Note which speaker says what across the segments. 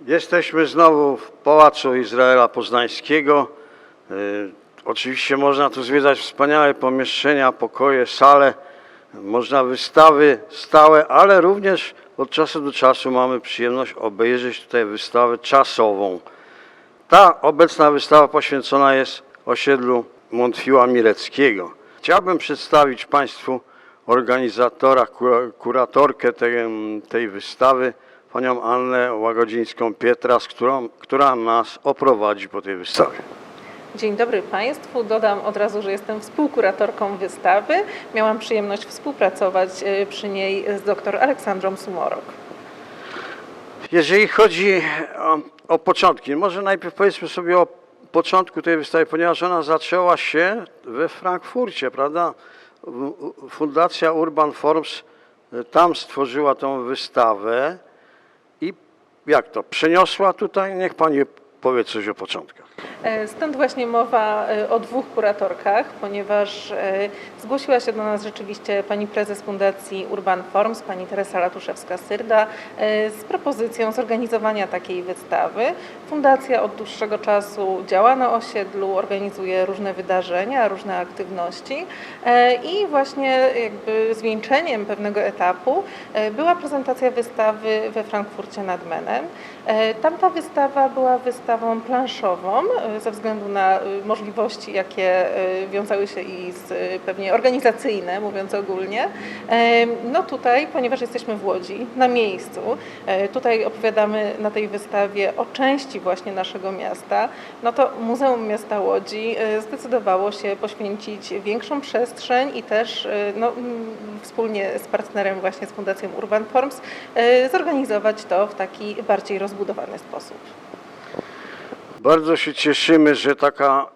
Speaker 1: Jesteśmy znowu w Pałacu Izraela Poznańskiego. Y, Oczywiście można tu zwiedzać wspaniałe pomieszczenia, pokoje, sale, można wystawy stałe, ale również od czasu do czasu mamy przyjemność obejrzeć tutaj wystawę czasową. Ta obecna wystawa poświęcona jest osiedlu Montfiła Mileckiego. Chciałbym przedstawić Państwu organizatora, kura- kuratorkę tej, tej wystawy, panią Annę Łagodzińską-Pietras, która nas oprowadzi po tej wystawie.
Speaker 2: Dzień dobry Państwu. Dodam od razu, że jestem współkuratorką wystawy. Miałam przyjemność współpracować e, przy niej z dr Aleksandrą Sumorok.
Speaker 1: Jeżeli chodzi o, o początki, może najpierw powiedzmy sobie o początku tej wystawy, ponieważ ona zaczęła się we Frankfurcie, prawda? Fundacja Urban Forms y, tam stworzyła tą wystawę jak to, przeniosła tutaj? Niech pani powie coś o początkach.
Speaker 2: E, Stąd właśnie mowa e, o dwóch kuratorkach, ponieważ e, zgłosiła się do nas rzeczywiście pani prezes Fundacji Urban Forms, pani Teresa Latuszewska-Syrda z propozycją zorganizowania takiej wystawy. Fundacja od dłuższego czasu działa na osiedlu, organizuje różne wydarzenia, różne aktywności i właśnie jakby zwieńczeniem pewnego etapu była prezentacja wystawy we Frankfurcie nad Menem. Tamta wystawa była wystawą planszową e, ze względu na e, możliwości, jakie e, wiązały się i z pewnie organizacyjne, mówiąc ogólnie. No tutaj, ponieważ jesteśmy w Łodzi, na miejscu, tutaj opowiadamy na tej wystawie o części właśnie naszego miasta, no to Muzeum Miasta Łodzi zdecydowało się poświęcić większą przestrzeń i też no, wspólnie z partnerem właśnie z Fundacją Urban Forms zorganizować to w taki bardziej rozbudowany sposób.
Speaker 1: Bardzo się cieszymy, że taka,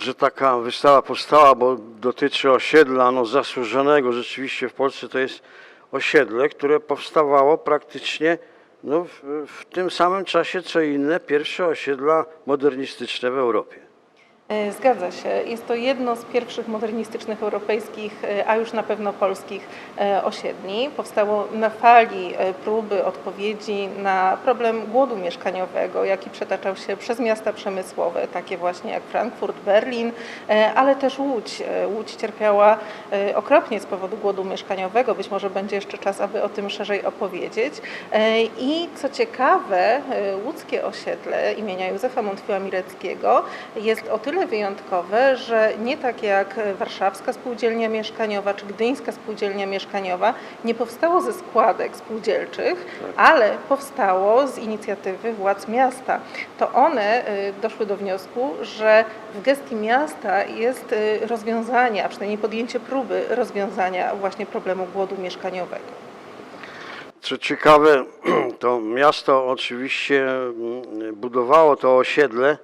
Speaker 1: że taka wystawa powstała, bo dotyczy osiedla no, zasłużonego. Rzeczywiście w Polsce to jest osiedle, które powstawało praktycznie no, w, w tym samym czasie, co inne pierwsze osiedla modernistyczne w Europie.
Speaker 2: E, Zgadza się. Jest to jedno z pierwszych modernistycznych europejskich, e, a już na pewno polskich e, osiedli. Powstało na fali próby odpowiedzi na problem głodu mieszkaniowego, jaki przetaczał się przez miasta przemysłowe, takie właśnie jak Frankfurt, Berlin, ale też Łódź. Łódź cierpiała okropnie z powodu głodu mieszkaniowego. Być może będzie jeszcze czas, aby o tym szerzej opowiedzieć. I co ciekawe, łódzkie osiedle imienia Józefa Montfiła Mileckiego jest o tyle wyjątkowe, że nie tak jak warszawska spółdzielnia mieszkaniowa czy gdyńska spółdzielnia mieszkaniowa nie powstało ze składek spółdzielczych, ale powstało z inicjatywy władz miasta. To one y, doszły do wniosku, że w gestii miasta jest y, rozwiązanie, a przynajmniej podjęcie próby rozwiązania właśnie problemu głodu mieszkaniowego.
Speaker 1: Co ciekawe, to miasto oczywiście mm, budowało to osiedle,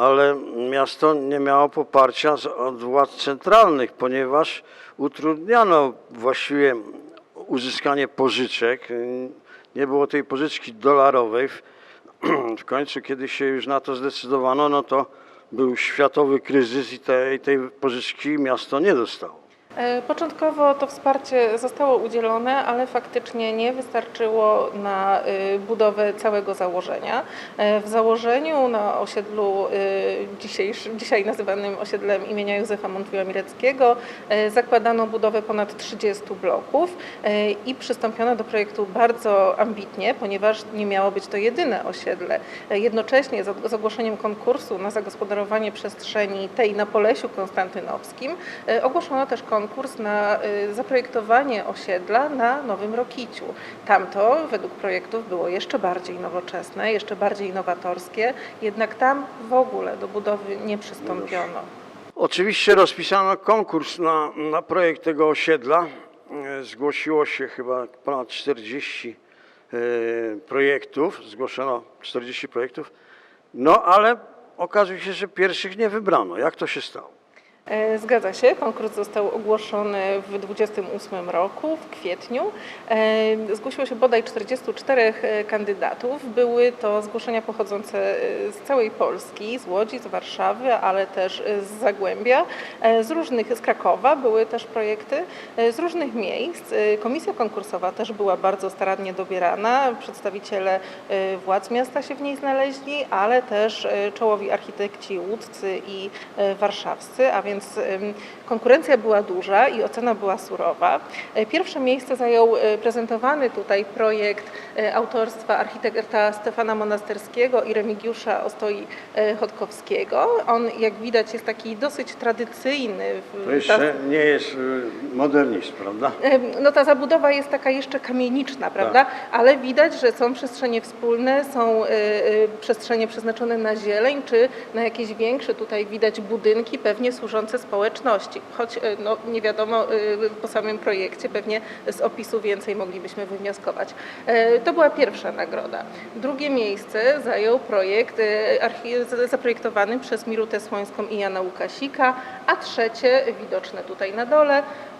Speaker 1: ale miasto nie miało poparcia od władz centralnych, ponieważ utrudniano właściwie uzyskanie pożyczek. Nie było tej pożyczki dolarowej. W końcu, kiedy się już na to zdecydowano, no to był światowy kryzys i tej, tej pożyczki miasto nie dostało.
Speaker 2: E, Początkowo to wsparcie zostało udzielone, ale faktycznie nie wystarczyło na y, budowę całego założenia. E, W założeniu na osiedlu dzisiaj nazywanym osiedlem imienia Józefa Montwiła Mileckiego e, zakładano budowę ponad 30 bloków e, i przystąpiono do projektu bardzo ambitnie, ponieważ nie miało być to jedyne osiedle. E, Jednocześnie z ogłoszeniem konkursu na zagospodarowanie przestrzeni tej na Polesiu Konstantynowskim e, ogłoszono też konkurs na e, zaprojektowanie osiedla na Nowym Rokiciu. Tamto według projektów było jeszcze bardziej nowoczesne, jeszcze bardziej nowatorskie, jednak tam w ogóle do budowy nie przystąpiono.
Speaker 1: Oczywiście rozpisano konkurs na, na projekt tego osiedla. E, Zgłosiło się chyba ponad 40 e, projektów, zgłoszono 40 projektów, no ale okazuje się, że pierwszych nie wybrano. Jak to się stało?
Speaker 2: E, Zgadza się, konkurs został ogłoszony w 2028 roku, w kwietniu. E, Zgłosiło się bodaj 44 e, kandydatów. Były to zgłoszenia pochodzące z całej Polski, z Łodzi, z Warszawy, ale też z Zagłębia, z różnych, z Krakowa były też projekty, z różnych miejsc. Komisja konkursowa też była bardzo starannie dobierana. Przedstawiciele władz miasta się w niej znaleźli, ale też czołowi architekci łódzcy i warszawscy, a więc em, konkurencja była duża i ocena była surowa. E, Pierwsze miejsce zajął e, prezentowany tutaj projekt e, autorstwa architekta Stefana Monasterskiego i Remigiusza Ostoi-Chodkowskiego. On, jak widać, jest taki dosyć tradycyjny.
Speaker 1: To jeszcze nie jest y, modernizm, prawda?
Speaker 2: No ta zabudowa jest taka jeszcze kamieniczna, prawda? Ale widać, że są przestrzenie wspólne, są y, y, przestrzenie przeznaczone na zieleń, czy na jakieś większe, tutaj widać budynki pewnie służące społeczności. Choć y, no, nie wiadomo y, po samym projekcie, pewnie z opisu więcej moglibyśmy wywnioskować. E, To była pierwsza nagroda. Drugie miejsce zajął projekt zaprojektowany przez Mirutę Słońską i Jana Łukasika, a trzecie, widoczne tutaj na dole, E,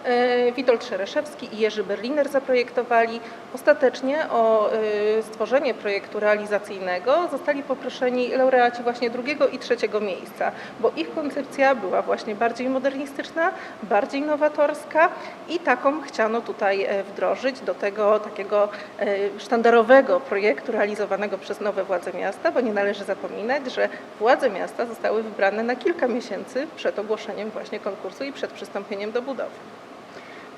Speaker 2: Witold Szereszewski i Jerzy Berliner zaprojektowali. Ostatecznie o e, stworzenie projektu realizacyjnego zostali poproszeni laureaci właśnie drugiego i trzeciego miejsca, bo ich koncepcja była właśnie bardziej modernistyczna, bardziej nowatorska i taką chciano tutaj e, wdrożyć do tego takiego e, sztandarowego projektu realizowanego przez nowe władze miasta, bo nie należy zapominać, że władze miasta zostały wybrane na kilka miesięcy przed ogłoszeniem właśnie konkursu i przed przystąpieniem do budowy.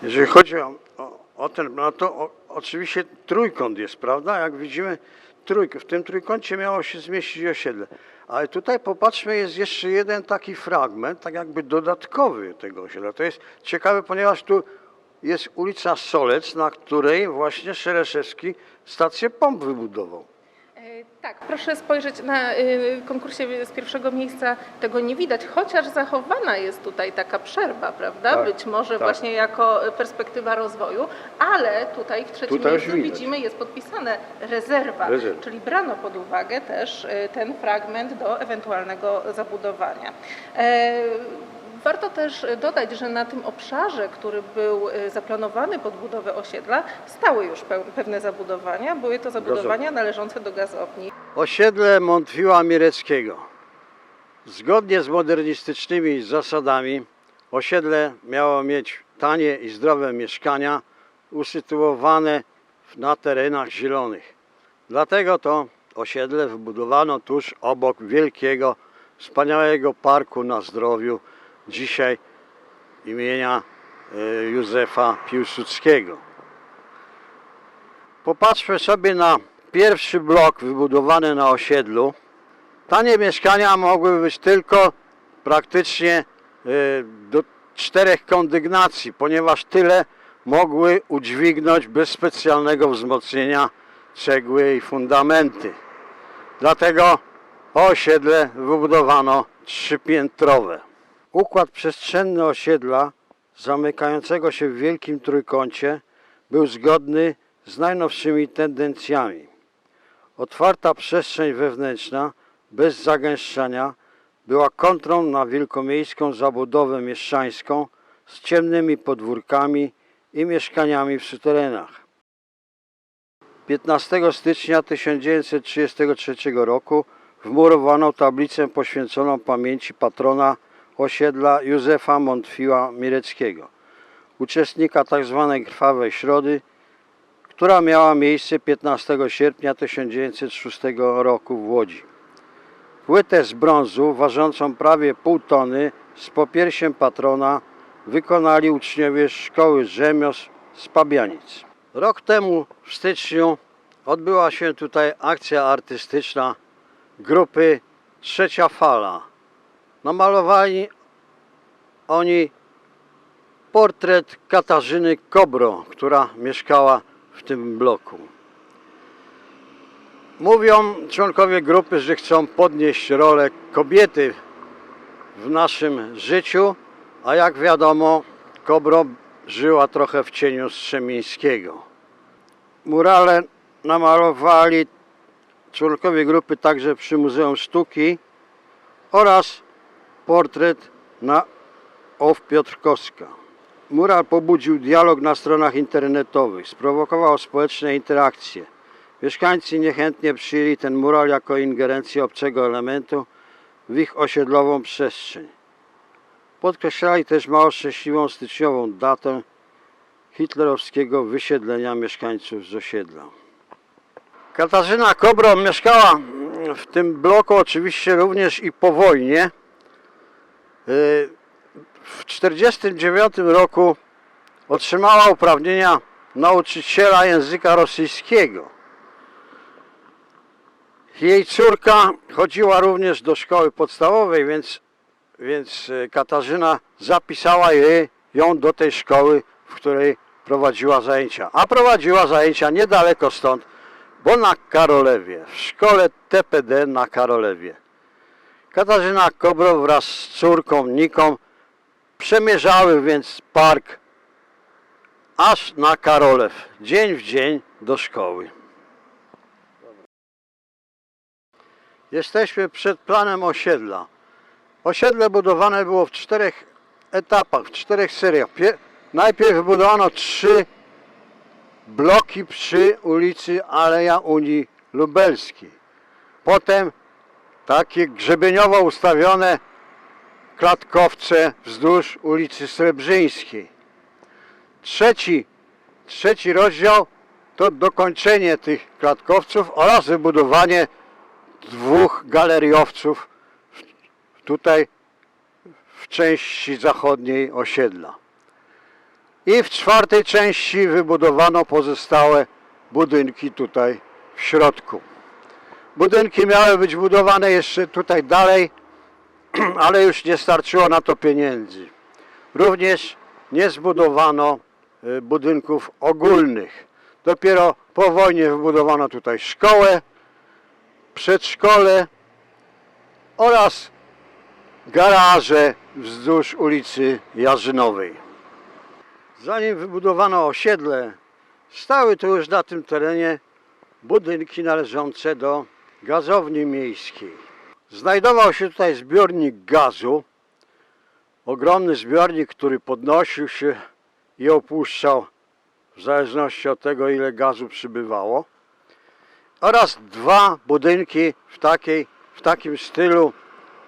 Speaker 1: Jeżeli chodzi o, o, o ten, no to o, oczywiście trójkąt jest, prawda? Jak widzimy, trójk, w tym trójkącie miało się zmieścić osiedle. Ale tutaj popatrzmy, jest jeszcze jeden taki fragment, tak jakby dodatkowy tego osiedla. To jest ciekawe, ponieważ tu jest ulica Solec, na której właśnie Szereszewski stację pomp wybudował.
Speaker 2: E, Tak, proszę spojrzeć na y, konkursie z pierwszego miejsca, tego nie widać, chociaż zachowana jest tutaj taka przerwa, prawda?
Speaker 1: Tak,
Speaker 2: Być może
Speaker 1: tak.
Speaker 2: właśnie jako perspektywa rozwoju, ale tutaj w trzecim
Speaker 1: Tutaj
Speaker 2: miejscu widzimy jest podpisane rezerwa,
Speaker 1: Rezerwa.
Speaker 2: czyli brano pod uwagę też y, ten fragment do ewentualnego zabudowania. E, Warto też dodać, że na tym obszarze, który był y, zaplanowany pod budowę osiedla, stały już pewne zabudowania. Były to zabudowania należące do gazowni.
Speaker 1: Osiedle Montwiła Mireckiego. Zgodnie z modernistycznymi zasadami osiedle miało mieć tanie i zdrowe mieszkania usytuowane na terenach zielonych. Dlatego to osiedle wybudowano tuż obok wielkiego, wspaniałego parku na zdrowiu, dzisiaj imienia e, Józefa Piłsudskiego. Popatrzmy sobie na pierwszy blok wybudowany na osiedlu. Tanie mieszkania mogły być tylko praktycznie e, do czterech kondygnacji, ponieważ tyle mogły udźwignąć bez specjalnego wzmocnienia cegły i fundamenty. Dlatego osiedle wybudowano trzypiętrowe. Układ przestrzenny osiedla zamykającego się w wielkim trójkącie był zgodny z najnowszymi tendencjami. Otwarta przestrzeń wewnętrzna bez zagęszczania była kontrą na wielkomiejską zabudowę mieszczańską z ciemnymi podwórkami i mieszkaniami w suterenach. 15 stycznia 1933 roku wmurowano tablicę poświęconą pamięci patrona osiedla Józefa Montfiła Mireckiego, uczestnika tzw. krwawej środy, która miała miejsce 15 sierpnia 1906 roku w Łodzi. Płytę z brązu ważącą prawie pół tony z popiersiem patrona wykonali uczniowie Szkoły Rzemiosł z Pabianic. Rok temu w styczniu odbyła się tutaj akcja artystyczna grupy Trzecia Fala. Namalowali oni portret Katarzyny Kobro, która mieszkała w tym bloku. Mówią członkowie grupy, że chcą podnieść rolę kobiety w naszym życiu, a jak wiadomo, Kobro żyła trochę w cieniu Strzemińskiego. Murale namalowali członkowie grupy także przy Muzeum Sztuki oraz portret na of Piotrkowska. Mural pobudził dialog na stronach internetowych, sprowokował społeczne interakcje. Mieszkańcy niechętnie przyjęli ten mural jako ingerencję obcego elementu w ich osiedlową przestrzeń. Podkreślali też mało szczęśliwą styczniową datę hitlerowskiego wysiedlenia mieszkańców z osiedla. Katarzyna Kobro mieszkała w tym bloku oczywiście również i po wojnie. W 1949 roku otrzymała uprawnienia nauczyciela języka rosyjskiego. Jej córka chodziła również do szkoły podstawowej, więc, więc y, Katarzyna zapisała jej, ją do tej szkoły, w której prowadziła zajęcia. A prowadziła zajęcia niedaleko stąd, bo na Karolewie, w szkole TPD na Karolewie. Katarzyna Kobro wraz z córką Niką przemierzały więc park aż na Karolew, dzień w dzień do szkoły. Jesteśmy przed planem osiedla. Osiedle budowane było w czterech etapach, w czterech seriach. Pie- najpierw wybudowano trzy bloki przy ulicy Aleja Unii Lubelskiej. Potem takie grzebieniowo ustawione klatkowce wzdłuż ulicy Srebrzyńskiej. Trzeci, trzeci rozdział to dokończenie tych klatkowców oraz wybudowanie dwóch galeriowców tutaj w części zachodniej osiedla. I w czwartej części wybudowano pozostałe budynki tutaj w środku. Budynki miały być budowane jeszcze tutaj dalej, ale już nie starczyło na to pieniędzy. Również nie zbudowano y, budynków ogólnych. Dopiero po wojnie wybudowano tutaj szkołę, przedszkole oraz garaże wzdłuż ulicy Jarzynowej. Zanim wybudowano osiedle, stały tu już na tym terenie budynki należące do gazowni miejskiej. Znajdował się tutaj zbiornik gazu, ogromny zbiornik, który podnosił się i opuszczał w zależności od tego, ile gazu przybywało, oraz dwa budynki w, takiej, w takim stylu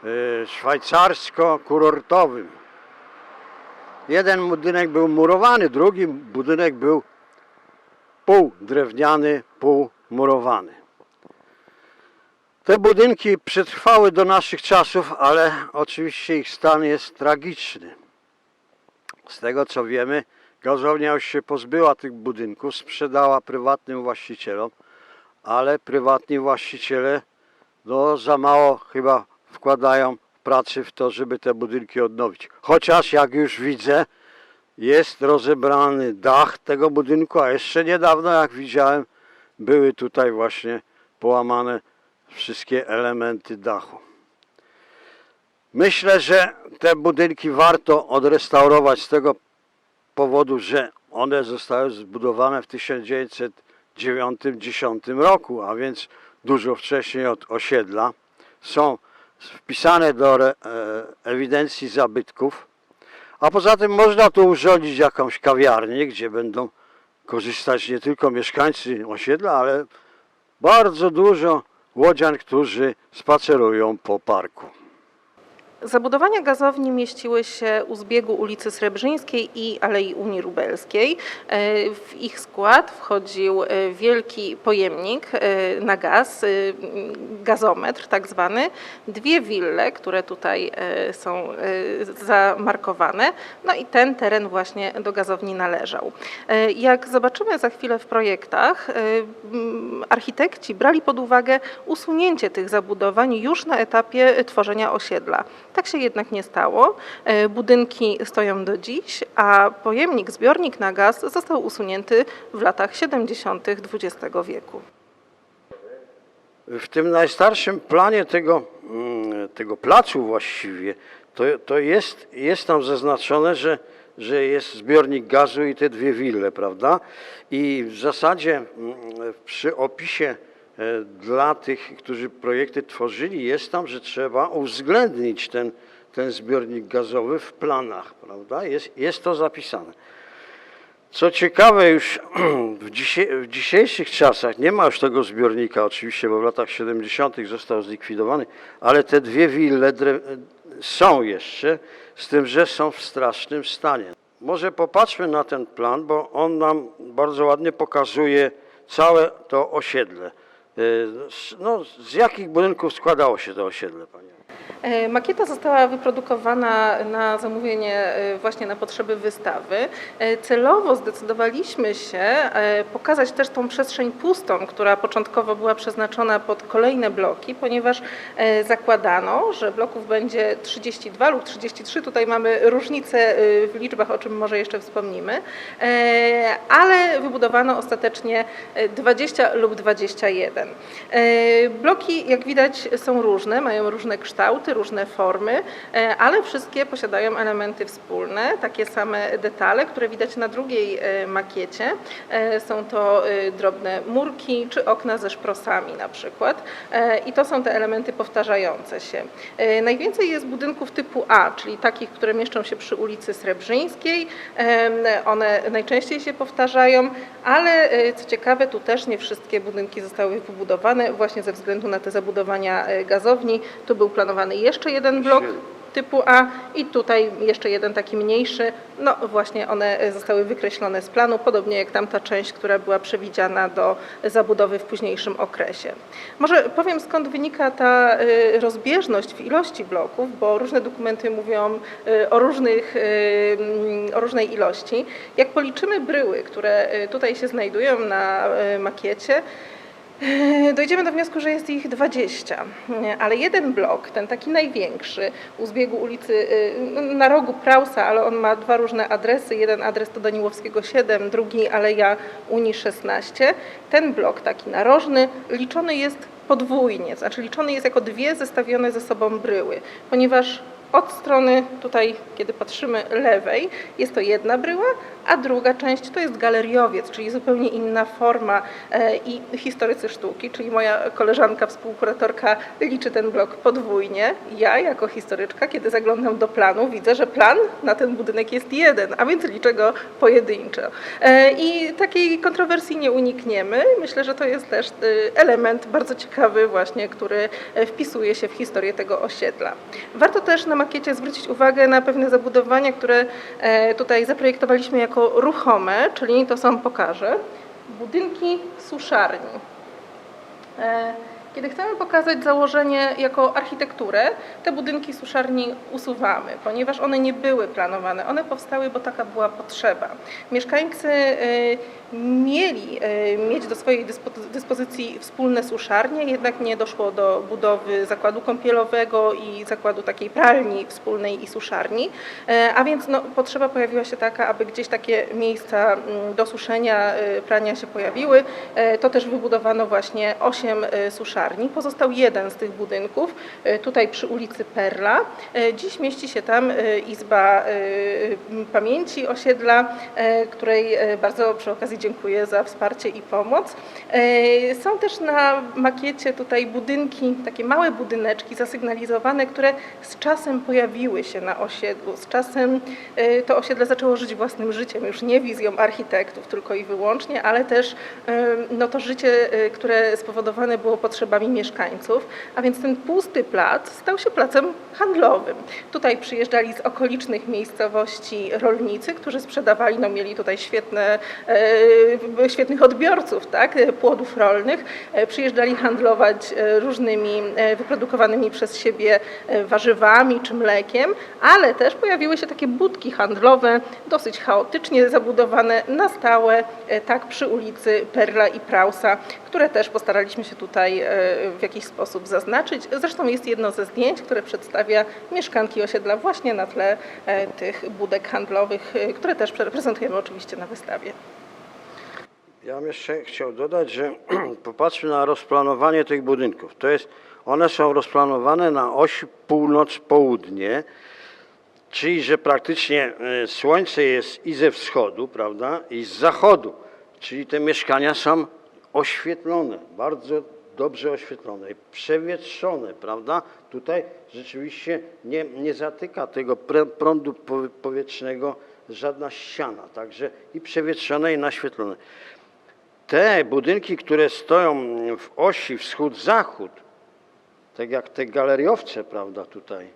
Speaker 1: e, szwajcarsko-kurortowym. Jeden budynek był murowany, drugi budynek był pół drewniany, pół murowany. Te budynki przetrwały do naszych czasów, ale oczywiście ich stan jest tragiczny. Z tego co wiemy, gazownia już się pozbyła tych budynków, sprzedała prywatnym właścicielom, ale prywatni właściciele no, za mało chyba wkładają pracy w to, żeby te budynki odnowić. Chociaż jak już widzę, jest rozebrany dach tego budynku, a jeszcze niedawno, jak widziałem, były tutaj właśnie połamane wszystkie elementy dachu. Myślę, że te budynki warto odrestaurować z tego powodu, że one zostały zbudowane w 1909-10 roku, a więc dużo wcześniej od osiedla. Są wpisane do e, ewidencji zabytków, a poza tym można tu urządzić jakąś kawiarnię, gdzie będą korzystać nie tylko mieszkańcy osiedla, ale bardzo dużo łodzian, którzy spacerują po parku.
Speaker 2: Zabudowania gazowni mieściły się u zbiegu ulicy Srebrzyńskiej i Alei Unii Lubelskiej. E, W ich skład wchodził e, wielki pojemnik e, na gaz, gazometr tak zwany, dwie wille, które tutaj są zamarkowane, no i ten teren właśnie do gazowni należał. Jak zobaczymy za chwilę w projektach, architekci brali pod uwagę usunięcie tych zabudowań już na etapie tworzenia osiedla. Tak się jednak nie stało. E, Budynki stoją do dziś, a pojemnik, zbiornik na gaz został usunięty w latach 70. XX wieku.
Speaker 1: W tym najstarszym planie tego, mm, tego placu właściwie, to, to jest, jest tam zaznaczone, że, że jest zbiornik gazu i te dwie wille, prawda? I w zasadzie mm, przy opisie dla tych, którzy projekty tworzyli, jest tam, że trzeba uwzględnić ten, ten zbiornik gazowy w planach, prawda? Jest, jest to zapisane. Co ciekawe, już w, w dzisiejszych czasach nie ma już tego zbiornika, oczywiście, bo w latach 70. został zlikwidowany, ale te dwie wille są jeszcze, z tym, że są w strasznym stanie. Może popatrzmy na ten plan, bo on nam bardzo ładnie pokazuje całe to osiedle. Y, No, z jakich budynków składało się to osiedle, Pani?
Speaker 2: E, Makieta została wyprodukowana na zamówienie e, właśnie na potrzeby wystawy. E, Celowo zdecydowaliśmy się pokazać też tą przestrzeń pustą, która początkowo była przeznaczona pod kolejne bloki, ponieważ zakładano, że bloków będzie 32 lub 33. Tutaj mamy różnicę w liczbach, o czym może jeszcze wspomnimy, ale wybudowano ostatecznie e, 20 lub 21. E, Bloki, jak widać, są różne, mają różne kształty, różne formy, e, ale wszystkie posiadają elementy wspólne, takie same detale, które widać na drugiej e, makiecie. E, Są to drobne murki czy okna ze szprosami na przykład i to są te elementy powtarzające się. Najwięcej jest budynków typu A, czyli takich, które mieszczą się przy ulicy Srebrzyńskiej. One najczęściej się powtarzają, ale co ciekawe, tu też nie wszystkie budynki zostały wybudowane właśnie ze względu na te zabudowania gazowni. Tu był planowany jeszcze jeden blok typu A i tutaj jeszcze jeden taki mniejszy. No właśnie one zostały wykreślone z planu, podobnie jak tamta część, która była przewidziana do zabudowy w późniejszym okresie. Może powiem skąd wynika ta e, rozbieżność w ilości bloków, bo różne dokumenty mówią e, o, różnych, e, mm, o różnej ilości. Jak policzymy bryły, które tutaj się znajdują na makiecie, Dojdziemy do wniosku, że jest ich 20, ale jeden blok, ten taki największy, u zbiegu ulicy, y, na rogu Prausa, ale on ma dwa różne adresy. Jeden adres to Daniłowskiego 7, drugi Aleja Unii 16. Ten blok taki narożny liczony jest podwójnie, znaczy liczony jest jako dwie zestawione ze sobą bryły, ponieważ od strony tutaj, kiedy patrzymy lewej, jest to jedna bryła, a druga część to jest galeriowiec, czyli zupełnie inna forma e, i historycy sztuki, czyli moja koleżanka, współkuratorka liczy ten blok podwójnie. Ja jako historyczka, kiedy zaglądam do planu, widzę, że plan na ten budynek jest jeden, a więc liczę go pojedynczo. E, I takiej kontrowersji nie unikniemy. Myślę, że to jest też e, element bardzo ciekawy właśnie, który wpisuje się w historię tego osiedla. Warto też na makiecie zwrócić uwagę na pewne zabudowania, które e, tutaj zaprojektowaliśmy jako ruchome, czyli to są, pokażę, budynki suszarni. E, Kiedy chcemy pokazać założenie jako architekturę, te budynki suszarni usuwamy, ponieważ one nie były planowane. One powstały, bo taka była potrzeba. Mieszkańcy e, mieli e, mieć do swojej dyspo- dyspozycji wspólne suszarnie, jednak nie doszło do budowy zakładu kąpielowego i zakładu takiej pralni wspólnej i suszarni, E, a więc no, potrzeba pojawiła się taka, aby gdzieś takie miejsca mm, do suszenia, e, prania się pojawiły. To też wybudowano właśnie osiem suszarni. Pozostał jeden z tych budynków, tutaj przy ulicy Perla. Dziś mieści się tam Izba Pamięci Osiedla, której bardzo przy okazji dziękuję za wsparcie i pomoc. E, Są też na makiecie tutaj budynki, takie małe budyneczki zasygnalizowane, które z czasem pojawiły się na osiedlu. Z czasem e, to osiedle zaczęło żyć własnym życiem, już nie wizją architektów tylko i wyłącznie, ale też e, no to życie, które spowodowane było potrzebami mieszkańców, a więc ten pusty plac stał się placem handlowym. Tutaj przyjeżdżali z okolicznych miejscowości rolnicy, którzy sprzedawali, no mieli tutaj świetne, świetnych odbiorców, tak, e, płodów rolnych. E, Przyjeżdżali handlować e, różnymi e, wyprodukowanymi przez siebie e, warzywami czy mlekiem, ale też pojawiły się takie budki handlowe, dosyć chaotycznie zabudowane na stałe, e, tak przy ulicy Perla i Prausa, które też postaraliśmy się tutaj e, w jakiś sposób zaznaczyć. Zresztą jest jedno ze zdjęć, które przedstawia mieszkanki osiedla właśnie na tle e, tych budek handlowych, e, które też pre- prezentujemy oczywiście na wystawie.
Speaker 1: Ja bym jeszcze chciał dodać, że popatrzmy na rozplanowanie tych budynków. To jest, one są rozplanowane na osi północ-południe, czyli że praktycznie e, słońce jest i ze wschodu, prawda, i z zachodu. Czyli te mieszkania są oświetlone bardzo dobrze oświetlone, przewietrzone, prawda? Tutaj rzeczywiście nie, nie zatyka tego prądu powie- powietrznego żadna ściana, także i przewietrzone, i naświetlone. Te budynki, które stoją w osi wschód-zachód, tak jak te galeriowce, prawda, tutaj,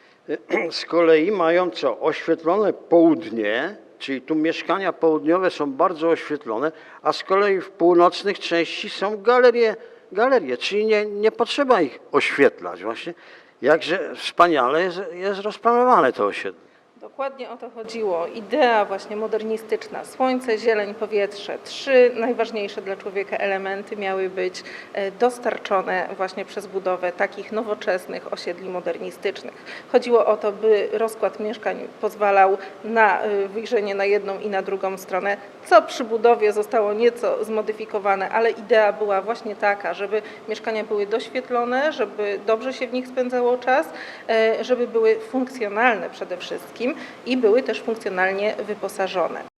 Speaker 1: z kolei mają co? Oświetlone południe, czyli tu mieszkania południowe są bardzo oświetlone, a z kolei w północnych części są galerie, galerie czyli nie, nie potrzeba ich oświetlać. Właśnie jakże wspaniale jest, jest rozplanowane to osiedle.
Speaker 2: Dokładnie o to chodziło. Idea właśnie modernistyczna. Słońce, zieleń, powietrze. Trzy najważniejsze dla człowieka elementy miały być e, dostarczone właśnie przez budowę takich nowoczesnych osiedli modernistycznych. Chodziło o to, by rozkład mieszkań pozwalał na e, wyjrzenie na jedną i na drugą stronę, co przy budowie zostało nieco zmodyfikowane, ale idea była właśnie taka, żeby mieszkania były doświetlone, żeby dobrze się w nich spędzało czas, e, żeby były funkcjonalne przede wszystkim i były też funkcjonalnie wyposażone.